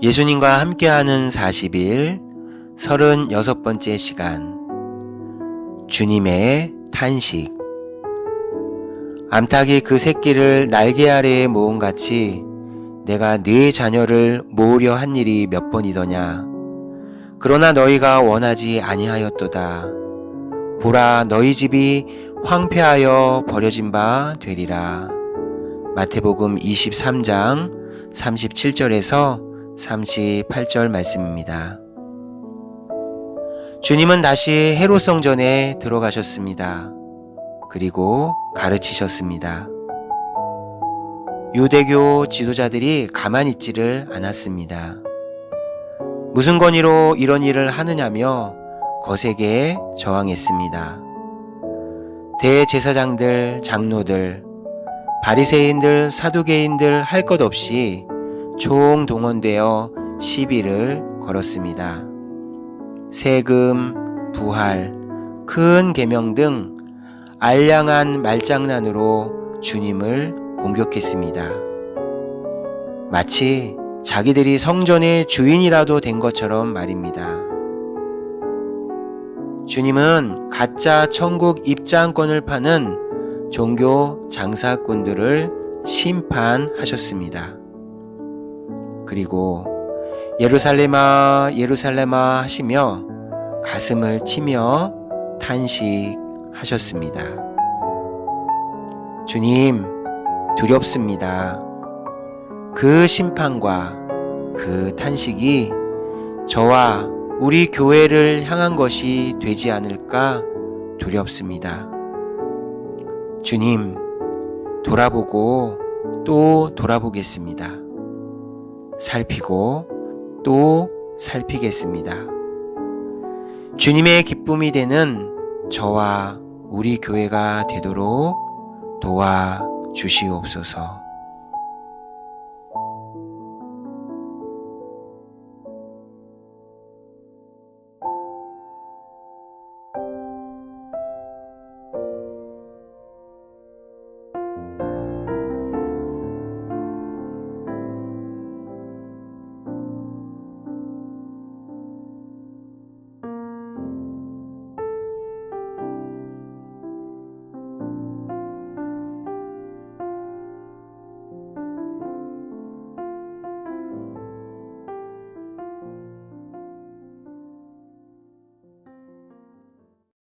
예수님과 함께하는 40일 36번째 시간. 주님의 탄식. 암탉이 그 새끼를 날개 아래에 모은 같이 내가 네 자녀를 모으려 한 일이 몇 번이더냐? 그러나 너희가 원하지 아니하였도다. 보라 너희 집이 황폐하여 버려진 바 되리라. 마태복음 23장 37절에서 38절 말씀입니다. 주님은 다시 헤로성전에 들어가셨습니다. 그리고 가르치셨습니다. 유대교 지도자들이 가만히 있지를 않았습니다. 무슨 권위로 이런 일을 하느냐며 거세게 저항했습니다. 대제사장들, 장로들, 바리새인들, 사두개인들 할 것 없이 총동원되어 시비를 걸었습니다. 세금, 부활, 큰 계명 등 알량한 말장난으로 주님을 공격했습니다. 마치 자기들이 성전의 주인이라도 된 것처럼 말입니다. 주님은 가짜 천국 입장권을 파는 종교 장사꾼들을 심판하셨습니다. 그리고 예루살렘아 예루살렘아 하시며 가슴을 치며 탄식하셨습니다. 주님 두렵습니다. 그 심판과 그 탄식이 저와 우리 교회를 향한 것이 되지 않을까 두렵습니다. 주님 돌아보고 또 돌아보겠습니다. 살피고 또 살피겠습니다. 주님의 기쁨이 되는 저와 우리 교회가 되도록 도와 주시옵소서.